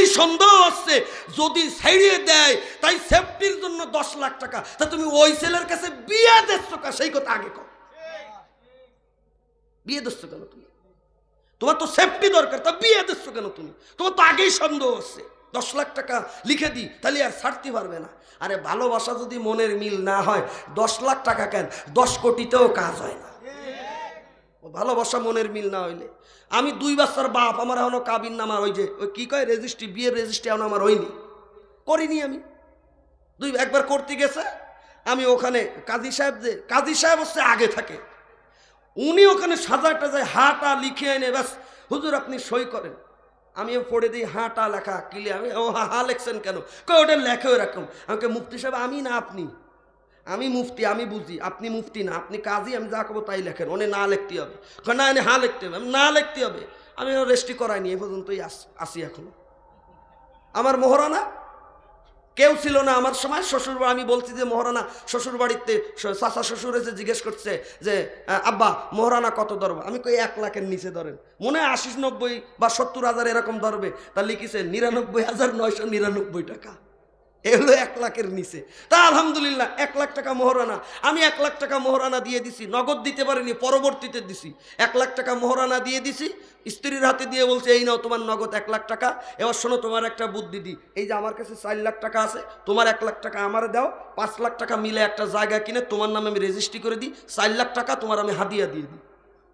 আগেই সন্দেহ হচ্ছে যদি ছাড়িয়ে দেয়, তাই সেফটির জন্য দশ লাখ টাকা। তা তুমি ওই ছেলের কাছে বিয়ে দিচ্ছ কা? সেই কথা আগে কর বিয়ে দিচ্ছ কেন তুমি? তোমার তো সেফটি দরকার, তা বিয়ে দিচ্ছ কেন তুমি? তোমার তো আগেই সন্দেহ হচ্ছে দশ লাখ টাকা লিখে দিই তাহলে আর ছাড়তে পারবে না। আরে ভালোবাসা যদি মনের মিল না হয়, দশ লাখ টাকা কেন? দশ কোটিতেও কাজ হয় না। ভালোবাসা মনের মিল না হইলে। আমি দুই বাচ্চার বাপ, আমার এখনও কাবিন নামা ওই যে, ওই কী কয় রেজিস্ট্রি বিয়ের রেজিস্ট্রি এখন আমার হয়নি। করিনি আমি। দুই, একবার করতে গেছে, আমি ওখানে কাজী সাহেব যে, কাজী সাহেব হচ্ছে আগে থাকে। উনি ওখানে সাজা টাজায় হাটা লিখে এনে ব্যাস, হুজুর আপনি সই করেন। আমি পড়ে দিই হাটা লেখা কিলে আমি, ও হা হা লেখছেন কেন? কই ওটা লেখে এরকম আমাকে মুক্তি সাহেব, আমি না আপনি? আমি মুফতি, আমি বুঝি, আপনি মুফতি না, আপনি কাজী, আমি যা করব তাই লেখেন, ওনে না লিখতে হবে। না, এনে হা লিখতে হবে না লিখতে হবে। আমি রেস্টি করাইনি, এ পর্যন্তই আস- এখনও। আমার মোহরানা? কেউ ছিল না আমার সময় শ্বশুর আমি বলছি যে, মহারানা শ্বশুর বাড়িতে চাচা শ্বশুর এসে জিজ্ঞেস করছে যে আব্বা, মহারানা কত ধরবো? আমি কই, এক লাখের নিচে ধরেন। মনে হয় আশি নব্বই বা সত্তর হাজার এরকম ধরবে। তা লিখেছে, নিরানব্বই হাজার নয়শো নিরানব্বই টাকা। এ হলো এক লাখের নিচে। তা আলহামদুলিল্লাহ, এক লাখ টাকা মোহরানা। আমি এক লাখ টাকা মোহরানা দিয়ে দিছি, নগদ দিতে পারিনি, পরবর্তীতে দিছি। এক লাখ টাকা মোহরানা দিয়ে দিছি, স্ত্রীর হাতে দিয়ে বলছে, এই নাও তোমার নগদ এক লাখ টাকা, এবার শোনো তোমার একটা বুদ্ধি দিই। এই যে আমার কাছে চার লাখ টাকা আছে, তোমার এক লাখ টাকা আমার দাও, পাঁচ লাখ টাকা মিলে একটা জায়গা কিনে তোমার নামে আমি রেজিস্ট্রি করে দিই, চার লাখ টাকা তোমার আমি হাদিয়া দিয়ে দিই।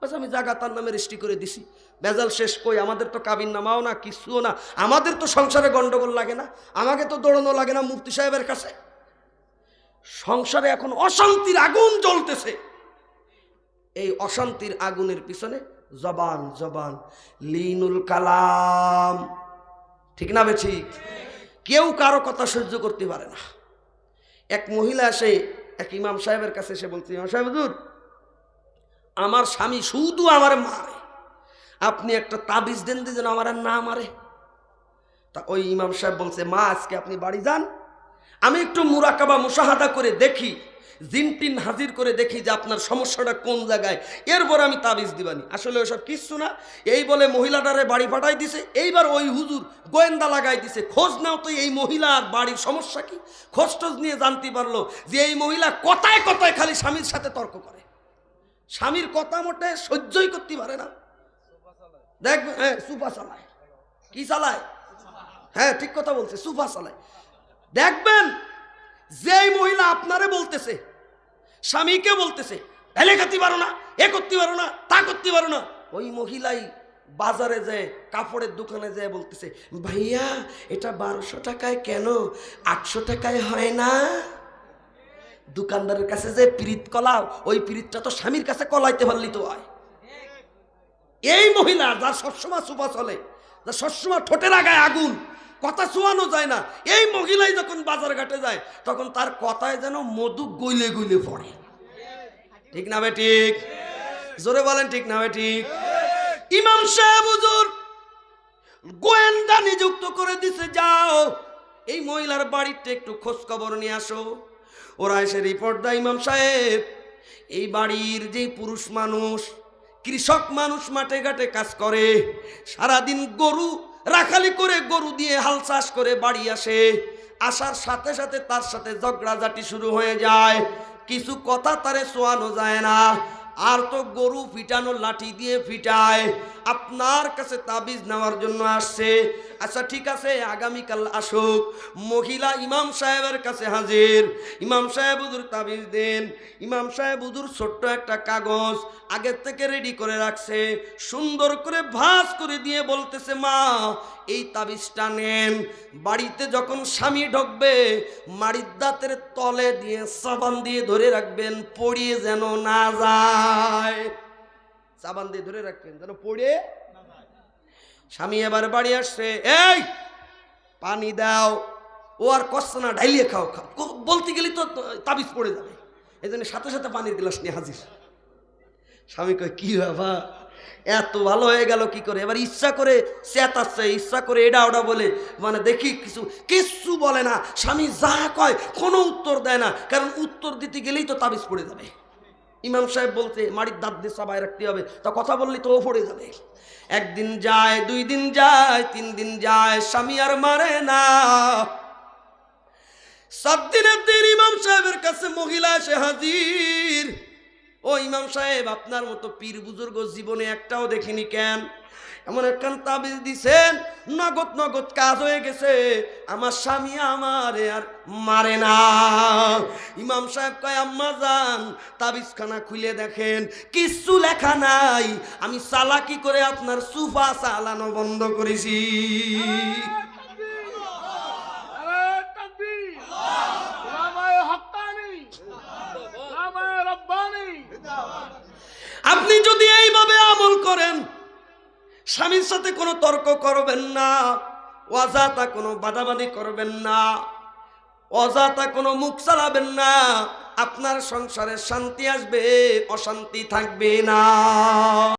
বাস আমি জায়গা তার নামে রেজিস্ট্রি করে দিছি। বেজাল শেষ কই, আমাদের তো কাবিন নামাও না, কিছুও না। আমাদের তো সংসারে গন্ডগোল লাগে না, আমাকে তো দৌড়ানো লাগে না মুফতি সাহেবের কাছে। সংসারে এখন অশান্তির আগুন জ্বলতেছে। এই অশান্তির আগুনের পিছনে জবান জবান, লিনুল কালাম। ঠিক না বে ঠিক কেউ কারও কথা সহ্য করতে পারে না। এক মহিলা এসে, এক ইমাম সাহেবের কাছে এসে বলছে, ইমাম সাহেব হুজুর আমার স্বামী শুধু আমার মারে। আপনি একটা তাবিজ দেন দিয়ে যেন আমার না মারে। তা ওই ইমাম সাহেব বলছে, মা, আজকে আপনি বাড়ি যান। আমি একটু মুরাকাবা, মুশাহাদা করে দেখি, জিনটিন হাজির করে দেখি যে আপনার সমস্যাটা কোন জায়গায়। এরপর আমি তাবিজ দিবানি। আসলে ওসব কিচ্ছু না। এই বলে মহিলাটারে বাড়ি পাঠাই দিছে। এইবার ওই হুজুর গোয়েন্দা লাগাই দিছে। খোঁজ নাও তো এই মহিলার বাড়ির সমস্যা কি? খোঁজ টোজ নিয়ে জানতে পারল যে এই মহিলা কথায় কথায় খালি স্বামীর সাথে তর্ক করে। স্বামীর কথা মোটে সহ্যই করতে পারে না। দেখ হ্যাঁ সুফা চালায়। কি চালায়? হ্যাঁ ঠিক কথা বলছে, সুফা চালায়। দেখবেন, যেই মহিলা আপনারে বলতেছে, স্বামীকে বলতেছে, ভেলে খাতে পারো না, এ করতে পারো না, তা করতে পারো না। ওই মহিলাই বাজারে যায় কাপড়ের দোকানে যায় বলতেছে, ভাইয়া, এটা বারোশো টাকায় কেন? আটশো টাকায় হয় না? দোকানদারের কাছে যে পিরিত কলাও ওই পিরিতটা তো স্বামীর কাছে কলাইতে পারলি তো হয়। এই মহিলা যার সবসময় সুপা চলে, যার সবসময় ঠোঁটের আগায় আগুন, কথা শোয়ানো যায় না, এই মহিলাই যখন বাজার ঘাটে যায়, তখন তার কথায় যেন মধু গইলে গইলে পড়ে। ঠিক না ঠিক? জোরে বলেন, ঠিক না ঠিক? ইমাম সাহেব, হুজুর, গোয়েন্দা নিযুক্ত করে দিছে, যাও। এই মহিলার বাড়িতে একটু খোঁজ খবর নিয়ে আসো। ওরা এসে রিপোর্ট দেয় ইমাম সাহেব, এই বাড়ির যে পুরুষ মানুষ, কৃষক মানুষ মাঠে ঘাটে কাজ করে, সারাদিন গরু, রাখালি করে গরু দিয়ে হাল চাষ করে বাড়ি আসে, আসার সাথে সাথে তার সাথে ঝগড়াঝাটি শুরু হয়ে যায়, কিছু কথা তারে শোয়ানো যায় না আর তো গরু ফিটানো লাঠি দিয়ে ফিটায়। আপনার কাছে তাবিজ নেওয়ার জন্য আসছে। আচ্ছা ঠিক আছে, আগামীকাল আসুক। মহিলা ইমাম সাহেবের কাছে হাজির। ইমাম সাহেব উদুর তাবিজ দেন। ইমাম সাহেব হুজুর ছোট্ট একটা কাগজ আগের থেকে রেডি করে রাখছে। সুন্দর করে ভাঁজ করে দিয়ে বলতেছে, মা এই তাবিজটা নেন। বাড়িতে যখন স্বামী ঢুকবে, মাড়ির দাঁতের তলে দিয়ে সাবান দিয়ে ধরে রাখবেন, পড়িয়ে যেন না যায়। সাবান দিয়ে ধরে রাখবেন, যেন পড়ে স্বামী এবার বাড়ি আসছে, এই, পানি দাও। ও আর কষ্ট না, ঢাইলিয়ে খাও খাও। বলতে গেলে তো তাবিজ পড়ে যাবে। এই জন্য সাথে সাথে পানির গ্লাস নিয়ে হাজির। স্বামী কয়, কি বাবা এত ভালো হয়ে গেল কি করে? এবার ইচ্ছা করে চেতাচ্ছে ইচ্ছা করে এটা ওটা বলে মানে দেখি কিছু, কিচ্ছু বলে না। স্বামী যা কয়, কোনো উত্তর দেয় না। কারণ উত্তর দিতে গেলেই তো তাবিজ পড়ে যাবে। ইমাম সাহেব বলতে মাড়ির দাঁত দিয়ে সবাই রাখতে হবে। তা কথা বললে তো ও পড়ে যাবে। একদিন যায়, দুই দিন যায়, তিন দিন যায়, স্বামী আর মারে না। সাত দিনের দিন ইমাম সাহেবের কাছে মহিলা এসে হাজির। ও ইমাম সাহেব, আপনার মতো পীর বুজুর্গ জীবনে একটাও দেখিনি কেন? এমন একখান তাবিজ দিছেন, নগদ নগদ কাজ হয়ে গেছে, আমার স্বামী আমারে আর মারে না। ইমাম সাহেব কয়, আম্মা যান, তাবিজখানা খুলে দেখেন, কিচ্ছু লেখা নাই, আমি চালাকি করে আপনার সুফা চালানো বন্ধ করেছি আরে তাকবীর ইমামায়ে হক্কানি ইমামায়ে রব্বানি আপনি যদি এইভাবে আমল করেন স্বামীর সাথে কোনো তর্ক করবেন না, অজাতা কোনো বাদাবাদি করবেন না, অজাতা কোনো মুখ চালাবেন না, আপনার সংসারে শান্তি আসবে, অশান্তি থাকবে না।